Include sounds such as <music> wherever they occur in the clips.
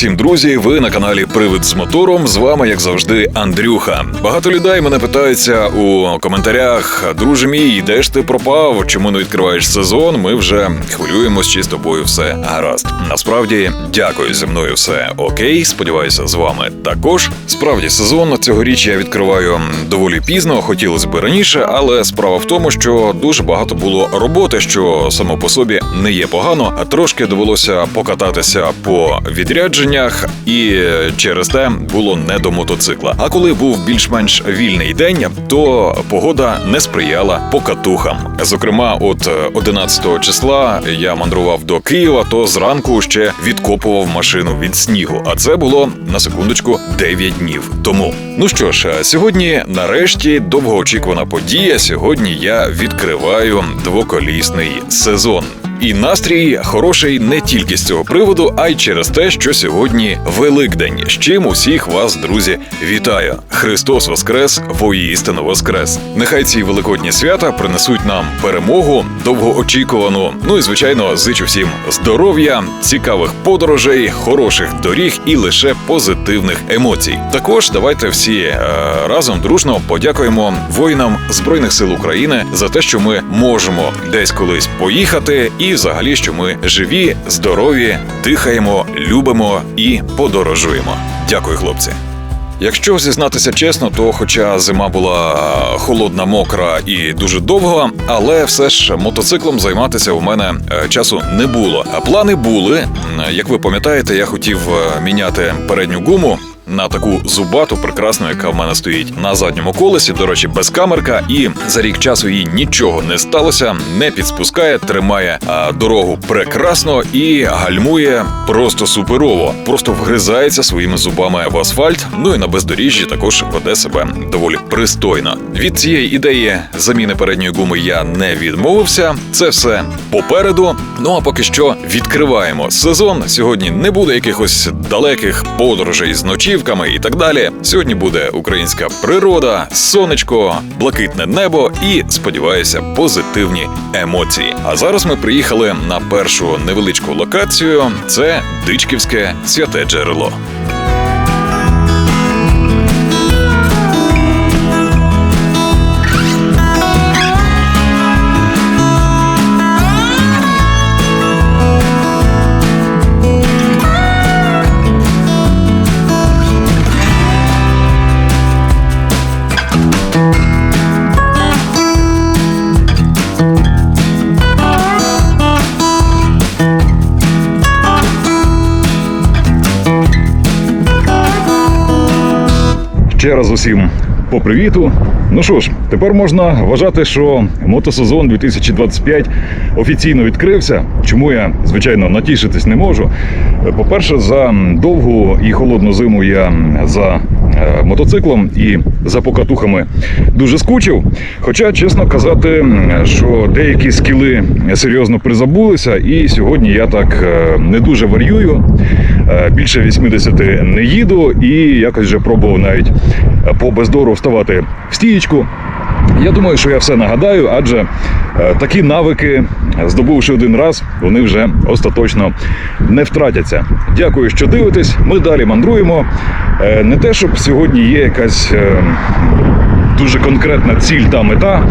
усім, друзі. Ви на каналі Привид з мотором. З вами, як завжди, Андрюха. Багато людей мене питаються у коментарях: друже мій, де ж ти пропав? Чому не відкриваєш сезон? Ми вже хвилюємось, чи з тобою все гаразд. Насправді, дякую зі мною все окей. Сподіваюся, з вами також. Справді, сезон цьогоріч я відкриваю доволі пізно. Хотілося б раніше, але справа в тому, що дуже багато було роботи, що само по собі не є погано, а трошки довелося покататися по відрядженнях, і через те було не до мотоцикла. А коли був більш-менш вільний день, то погода не сприяла покатухам. Зокрема, от 11 числа я мандрував до Києва, то зранку ще відкопував машину від снігу. А це було на секундочку 9 днів тому. Ну що ж, сьогодні нарешті довгоочікувана подія. Сьогодні я відкриваю двоколісний сезон. І настрій хороший не тільки з цього приводу, а й через те, що сьогодні Великдень. З чим усіх вас, друзі, вітаю! Христос Воскрес, воістину Воскрес! Нехай ці великодні свята принесуть нам перемогу, довгоочікувану. Ну і звичайно, зичу всім здоров'я, цікавих подорожей, хороших доріг і лише позитивних емоцій. Також давайте всі е, разом дружно подякуємо воїнам збройних сил України за те, що ми можемо десь колись поїхати, і взагалі, що ми живі, здорові, дихаємо, любимо і подорожуємо. Дякую, хлопці. Якщо зізнатися чесно, то хоча зима була холодна, мокра і дуже довга, але все ж мотоциклом займатися у мене е, часу не було. А плани були. Як ви пам'ятаєте, я хотів е, міняти передню гуму. На таку зубату прекрасну, яка в мене стоїть на задньому колесі, до речі, без камерка, і за рік часу їй нічого не сталося, не підспускає, тримає а, дорогу прекрасно і гальмує просто суперово, просто вгризається своїми зубами в асфальт. Ну і на бездоріжжі також веде себе доволі пристойно. Від цієї ідеї заміни передньої гуми я не відмовився. Це все попереду. Ну а поки що відкриваємо сезон. Сьогодні не буде якихось далеких подорожей з ночівками і так далі. Сьогодні буде українська природа, сонечко, блакитне небо і сподіваюся, позитивні емоції. А зараз ми приїхали на першу невеличку локацію. Це Дичківське святе джерело. Ще раз усім по привіту. Ну що ж, тепер можна вважати, що мотосезон 2025 офіційно відкрився. Чому я, звичайно, натішитись не можу. По-перше, за довгу і холодну зиму я за е, мотоциклом і за покатухами дуже скучив. Хоча, чесно казати, що деякі скіли серйозно призабулися, і сьогодні я так е, не дуже варюю. Е, Більше 80 не їду і якось вже пробував навіть по бездору вставати в стієчку. Я думаю, що я все нагадаю, адже е, такі навики, здобувши один раз, вони вже остаточно не втратяться. Дякую, що дивитесь. Ми далі мандруємо. Е, Не те, щоб сьогодні є якась е, дуже конкретна ціль та мета.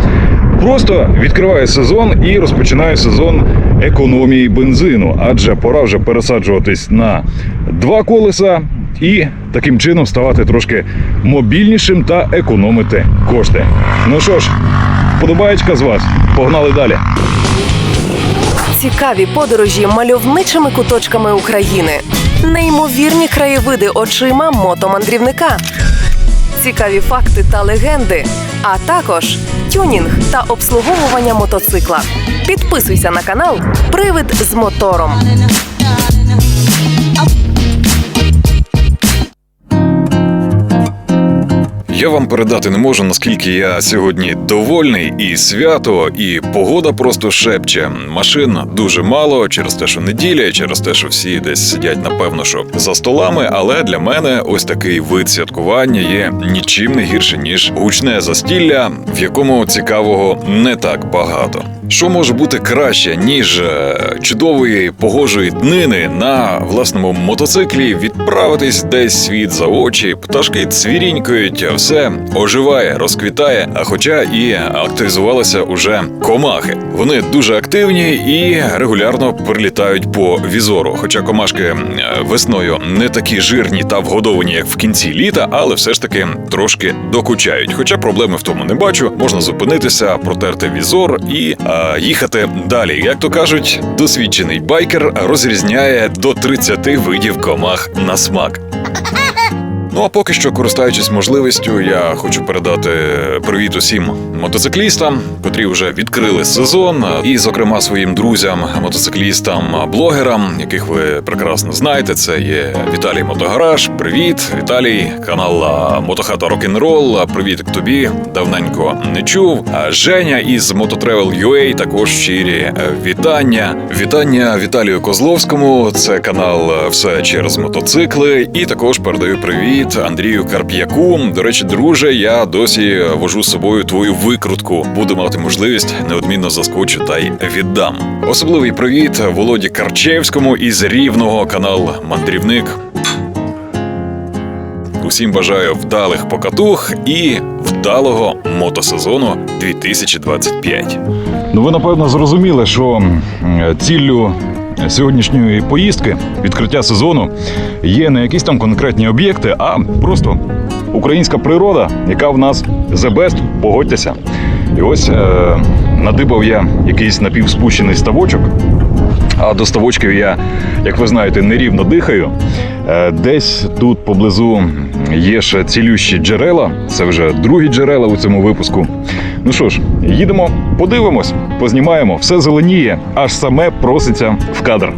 Просто відкриваю сезон і розпочинаю сезон економії бензину, адже пора вже пересаджуватись на два колеса і таким чином ставати трошки мобільнішим та економити кошти. Ну що ж, вподобаєчка з вас. Погнали далі. Цікаві подорожі мальовничими куточками України, неймовірні краєвиди очима мотомандрівника, цікаві факти та легенди, а також тюнінг та обслуговування мотоцикла. Підписуйся на канал Привид з мотором. Я вам передати не можу, наскільки я сьогодні довольний і свято, і погода просто шепче. Машин дуже мало через те, що неділя, через те, що всі десь сидять, напевно, що за столами. Але для мене ось такий вид святкування є нічим не гірше ніж гучне застілля, в якому цікавого не так багато. Що може бути краще, ніж е, чудової погожої днини на власному мотоциклі відправитись десь світ за очі, пташки цвірінькають, все оживає, розквітає. А хоча і активізувалися уже комахи. Вони дуже активні і регулярно прилітають по візору. Хоча комашки е, весною не такі жирні та вгодовані, як в кінці літа, але все ж таки трошки докучають. Хоча проблеми в тому не бачу. Можна зупинитися, протерти візор і е, їхати далі. Як то кажуть, досвідчений байкер розрізняє до 30 видів комах на смак. Ну а поки що, користуючись можливістю, я хочу передати привіт усім мотоциклістам, котрі вже відкрили сезон, і, зокрема, своїм друзям, мотоциклістам, блогерам, яких ви прекрасно знаєте. Це є Віталій Мотогараж. Привіт, Віталій, канал Мотохата Рок-н-Рол. Привіт тобі. Давненько не чув. А Женя із Mototravel.ua також щирі е, вітання. Вітання Віталію Козловському. Це канал е, Все через мотоцикли. І також передаю привіт Андрію Карп'яку. До речі, друже, я досі вожу з собою твою викрутку. Буду мати можливість, неодмінно заскочу та й віддам. Особливий привіт Володі Карчевському із рівного канал Мандрівник. Усім бажаю вдалих покатух і вдалого мотосезону 2025. Ну, ви напевно зрозуміли, що ціллю сьогоднішньої поїздки, відкриття сезону, є не якісь там конкретні об'єкти, а просто українська природа, яка в нас the best, погодьтеся. І ось е, надибав я якийсь напівспущений ставочок. А до ставочків я, як ви знаєте, нерівно дихаю. Е, Десь тут поблизу є ще цілющі джерела. Це вже другі джерела у цьому випуску. Ну що ж, їдемо, подивимось, познімаємо, все зеленіє, аж саме проситься в кадр.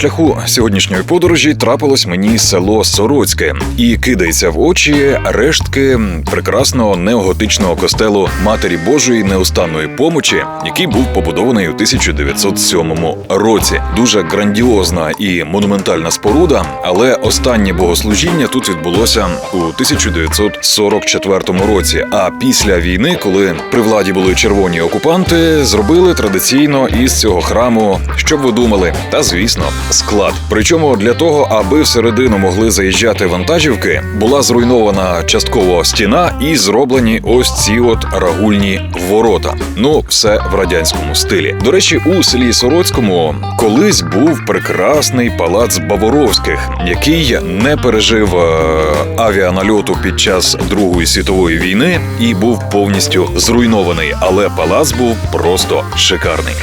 Шляху сьогоднішньої подорожі трапилось мені село Сороцьке і кидається в очі рештки прекрасного неоготичного костелу Матері Божої неустанної помочі, який був побудований у 1907 році. Дуже грандіозна і монументальна споруда, але останнє богослужіння тут відбулося у 1944 році. А після війни, коли при владі були червоні окупанти, зробили традиційно із цього храму, щоб ви думали, та звісно, склад. Причому для того, аби всередину могли заїжджати вантажівки, була зруйнована частково стіна і зроблені ось ці от рагульні ворота. Ну, все в радянському стилі. До речі, у селі Сороцькому колись був прекрасний палац Баворовських, який не пережив е, авіанальоту під час Другої світової війни і був повністю зруйнований. Але палац був просто шикарний.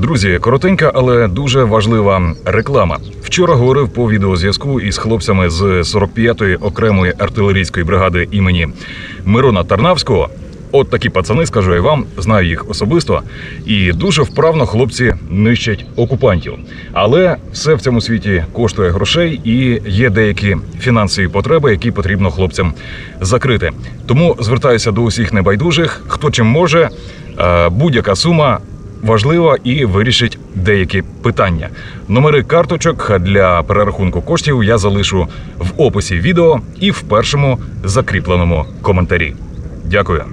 Друзі, коротенька, але дуже важлива реклама. Вчора говорив по відеозв'язку із хлопцями з 45-ї окремої артилерійської бригади імені Мирона Тарнавського. От такі пацани, скажу я вам, знаю їх особисто, і дуже вправно хлопці нищать окупантів. Але все в цьому світі коштує грошей і є деякі фінансові потреби, які потрібно хлопцям закрити. Тому звертаюся до усіх небайдужих, хто чим може, е, будь-яка сума важлива і вирішить деякі питання. Номери карточок для перерахунку коштів я залишу в описі відео і в першому закріпленому коментарі. Дякую.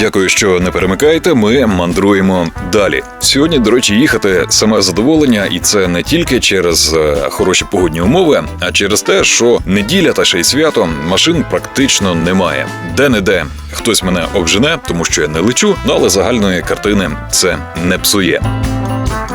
Дякую, що не перемикаєте. Ми мандруємо далі. Сьогодні, до речі, їхати саме задоволення, і це не тільки через е, хороші погодні умови, а через те, що неділя та ще й свято машин практично немає. Де не де хтось мене обжене, тому що я не лечу, ну але загальної картини це не псує.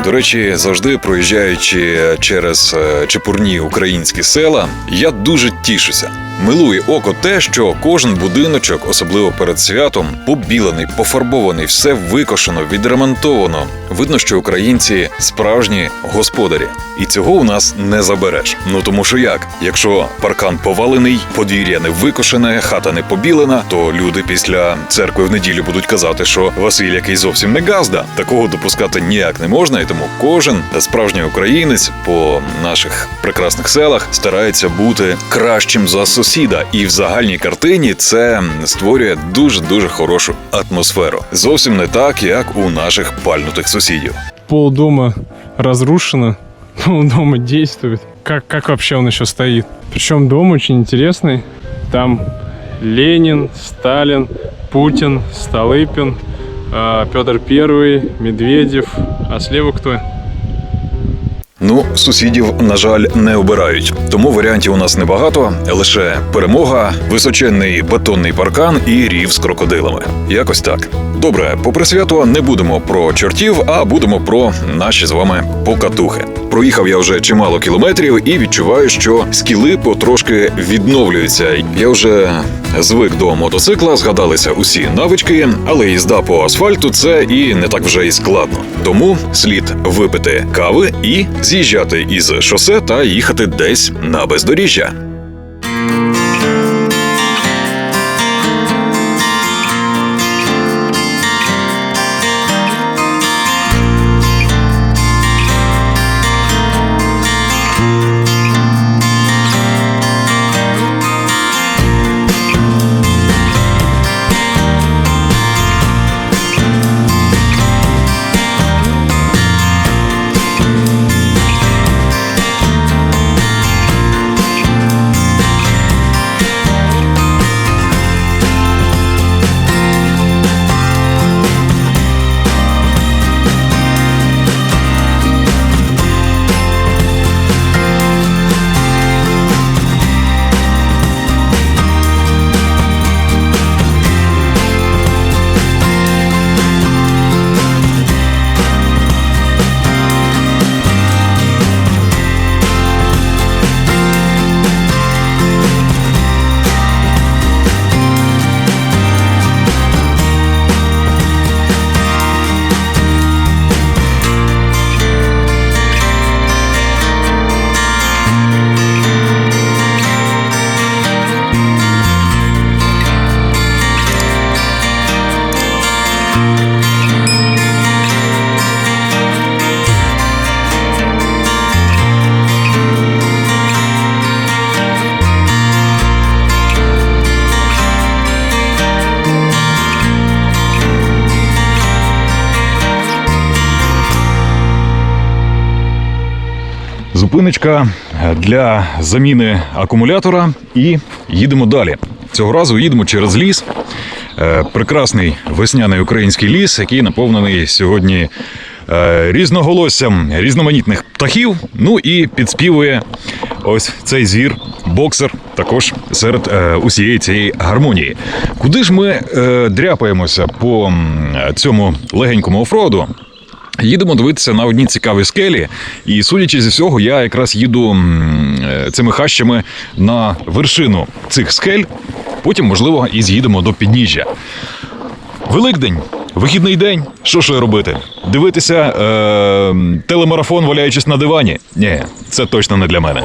До речі, завжди проїжджаючи через е, чепурні українські села, я дуже тішуся. Милує око те, що кожен будиночок, особливо перед святом, побілений, пофарбований, все викошено, відремонтовано. Видно, що українці справжні господарі, і цього у нас не забереш. Ну тому що як? Якщо паркан повалений, подвір'я не викошене, хата не побілена, то люди після церкви в неділю будуть казати, що Василь який зовсім не газда. Такого допускати ніяк не можна, і тому кожен справжній українець по наших прекрасних селах старається бути кращим за сусіда, і в загальній картині це створює дуже дуже хорошу атмосферу. Зовсім не так, як у наших пальнутих сусідів. Пол дома разрушено, <laughs> пол дома действует. Как, как вообще он еще стоит? Причем дом очень интересный. Там Ленин, Сталин, Путин, Столыпин, э, Петр Первый, Медведев. А слева кто? Ну, сусідів, на жаль, не обирають. Тому варіантів у нас небагато. Лише перемога, височенний бетонний паркан і рів з крокодилами. Якось так. Добре, попри свято не будемо про чортів, а будемо про наші з вами покатухи. Проїхав я вже чимало кілометрів і відчуваю, що скіли потрошки відновлюються. Я вже звик до мотоцикла, згадалися усі навички, але їзда по асфальту це і не так вже і складно. Тому слід випити кави і з'їжджати із шосе та їхати десь на бездоріжжя. Зупиночка для заміни акумулятора і їдемо далі. Цього разу їдемо через ліс. Е, Прекрасний весняний український ліс, який наповнений сьогодні е, різноголоссям різноманітних птахів. Ну і підспівує ось цей звір, боксер, також серед е, усієї цієї гармонії. Куди ж ми дряпаємося по цьому легенькому офроду? Їдемо дивитися на одні цікаві скелі, і судячи зі всього, я якраз їду е, цими хащами на вершину цих скель. Потім, можливо, і з'їдемо до підніжжя. Великдень, вихідний день. Що ж робити? Дивитися е, телемарафон, валяючись на дивані? Ні, це точно не для мене.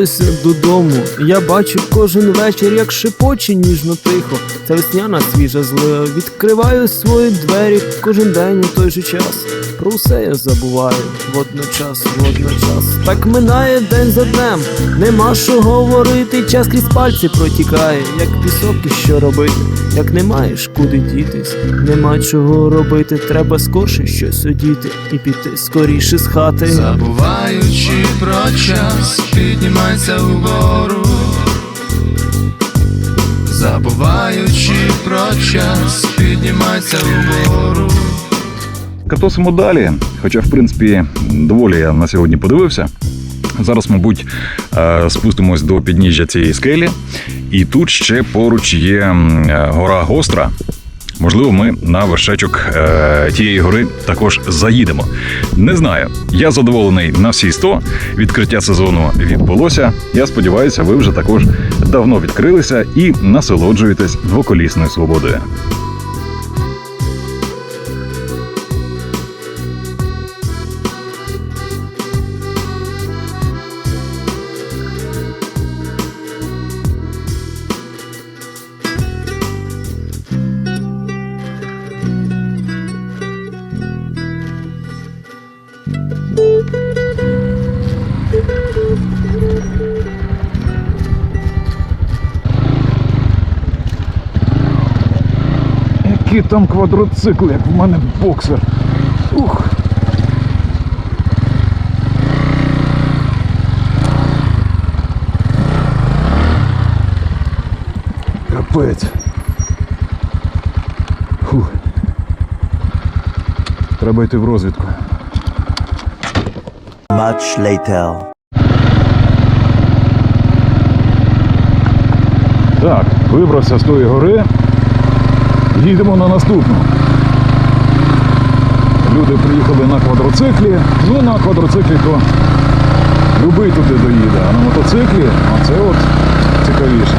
The. Додому, я бачу кожен вечір, як шепоче ніжно тихо. Це весняна свіжа злива. Відкриваю свої двері кожен день у той же час. Про все я забуваю водночас, водночас. Так минає день за днем, нема що говорити, час крізь пальці протікає, як пісок, і що робити, як не маєш куди дітись, нема чого робити, треба скорше щось одіти і піти скоріше з хати. Забуваючи про час, піднімайся угору. Забуваючи про час, піднімайся угору. Катосимо далі. Хоча, в принципі, доволі я на сьогодні подивився. Зараз, мабуть, е, спустимось до підніжжя цієї скелі, і тут ще поруч є е, гора Гостра. Можливо, ми на вершечок е, тієї гори також заїдемо. Не знаю. Я задоволений на всі 100. Відкриття сезону відбулося. Я сподіваюся, ви вже також давно відкрилися і насолоджуєтесь двоколісною свободою. Які там квадроцикли, як в мене боксер. Ух. Капець. Фух. Треба йти в розвідку. Much later. Так, вибрався з тої гори. Їдемо на наступну. Люди приїхали на квадроциклі. Ну, на квадроциклі то любий туди доїде, а на мотоциклі а це от цікавіше.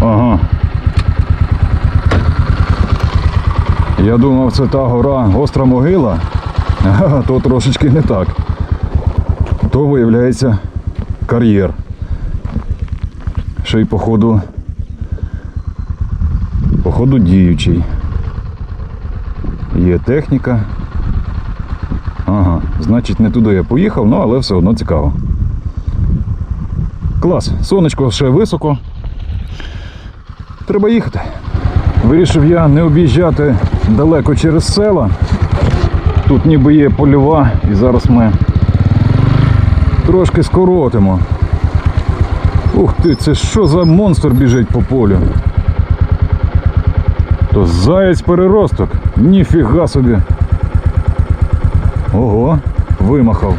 Ага. Думав, це та гора гостра могила. А то трошечки не так. То виявляється кар'єр. Ще й походу. Походу діючий. Є техніка. Ага, значить не туди я поїхав, ну але все одно цікаво. Клас, сонечко ще високо. Треба їхати. Вирішив я не об'їжджати далеко через села. Тут ніби є польова, і зараз ми трошки скоротимо. Ух ти, це що за монстр біжить по полю? То заєць переросток. Ніфіга собі. Ого, вимахав.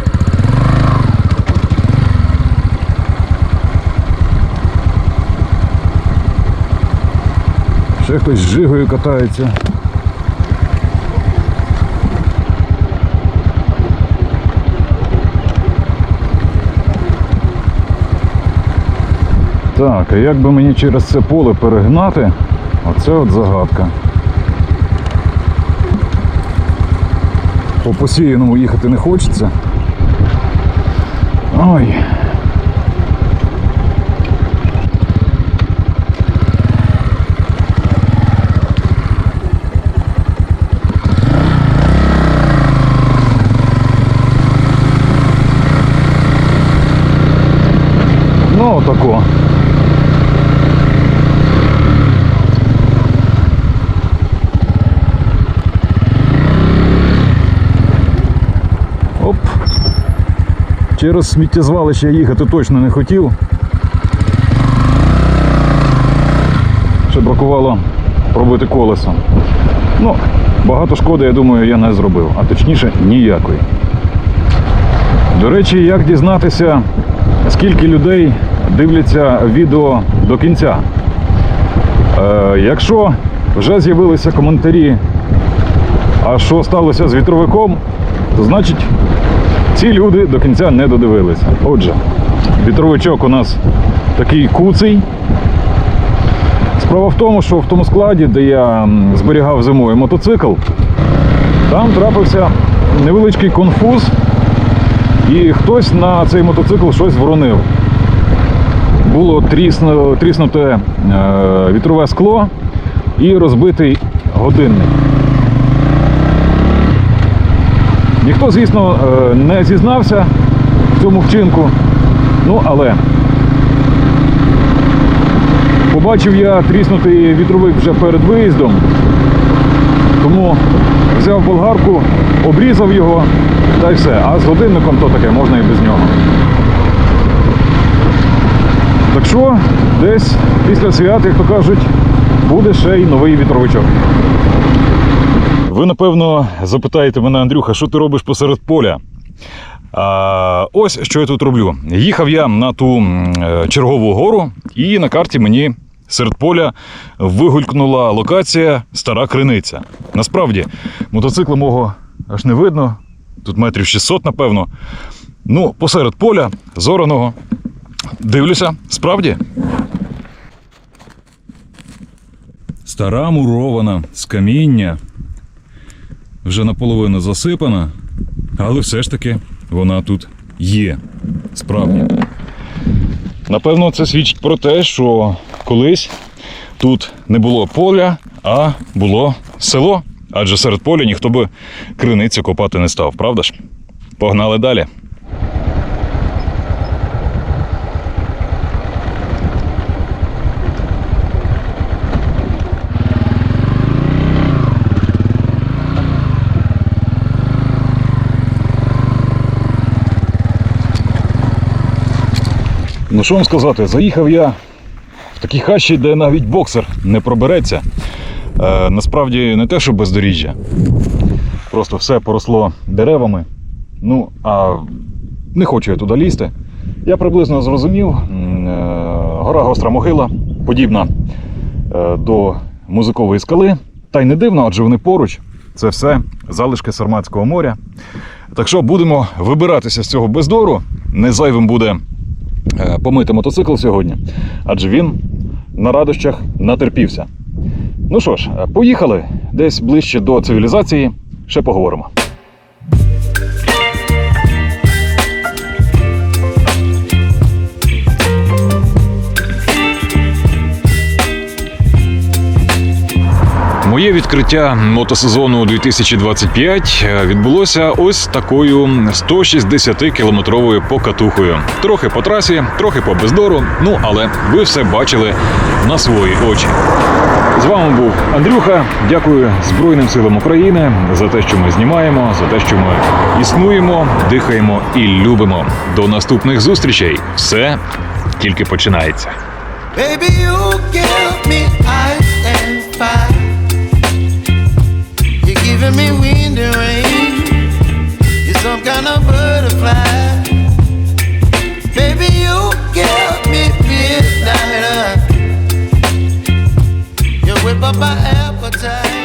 Ще хтось з жигою катається. Так, а як би мені через це поле перегнати? Оце от загадка. По посіяному їхати не хочеться. Ой. Через сміттєзвалище я їхати точно не хотів. Ще бракувало пробити колесо. Ну, багато шкоди, я думаю, я не зробив, а точніше ніякої. До речі, як дізнатися, скільки людей дивляться відео до кінця. Е, якщо вже з'явилися коментарі, а що сталося з вітровиком, то значить ці люди до кінця не додивилися. Отже, вітровичок у нас такий куций. Справа в тому, що в тому складі, де я зберігав зимою мотоцикл, там трапився невеличкий конфуз, і хтось на цей мотоцикл щось вронив. Було тріснуте е, вітрове скло і розбитий годинник. Ніхто, звісно, е, не зізнався в цьому вчинку. Ну, але побачив я тріснутий вітровик вже перед виїздом, тому взяв болгарку, обрізав його та й все. А з годинником то таке, можна і без нього. Так що, десь після свят, як то кажуть, буде ще й новий вітровичок. Ви, напевно, запитаєте мене, Андрюха, що ти робиш посеред поля? А, ось що я тут роблю. Їхав я на ту е, чергову гору, і на карті мені серед поля вигулькнула локація Стара Криниця. Насправді, мотоцикла мого аж не видно. Тут метрів 600, напевно. Ну, посеред поля, зораного. Дивлюся, справді. Стара мурована з каміння. Вже наполовину засипана, але все ж таки вона тут є. Справді. Напевно, це свідчить про те, що колись тут не було поля, а було село. Адже серед поля ніхто би криницю копати не став, правда ж? Погнали далі. Що вам сказати, заїхав я в такій хащі, де навіть боксер не пробереться. Е, насправді не те, що бездоріжжя. Просто все поросло деревами. Ну, а не хочу я туди лізти. Я приблизно зрозумів, е, гора Гостра Могила подібна е, до музикової скали. Та й не дивно, адже вони поруч. Це все залишки Сарматського моря. Так що будемо вибиратися з цього бездору. Не зайвим буде помити мотоцикл сьогодні, адже він на радощах натерпівся. Ну що ж, е, поїхали десь ближче до цивілізації, ще поговоримо. Моє відкриття мотосезону 2025 відбулося ось такою 160-кілометровою покатухою. Трохи по трасі, трохи по бездору. Ну але ви все бачили на свої очі. З вами був Андрюха. Дякую Збройним силам України за те, що ми знімаємо, за те, що ми існуємо, дихаємо і любимо. До наступних зустрічей. Все тільки починається. Baby, you give me ice and fire. You're me wind and rain. You're some kind of butterfly. Baby, you give me midnight. You whip up my appetite.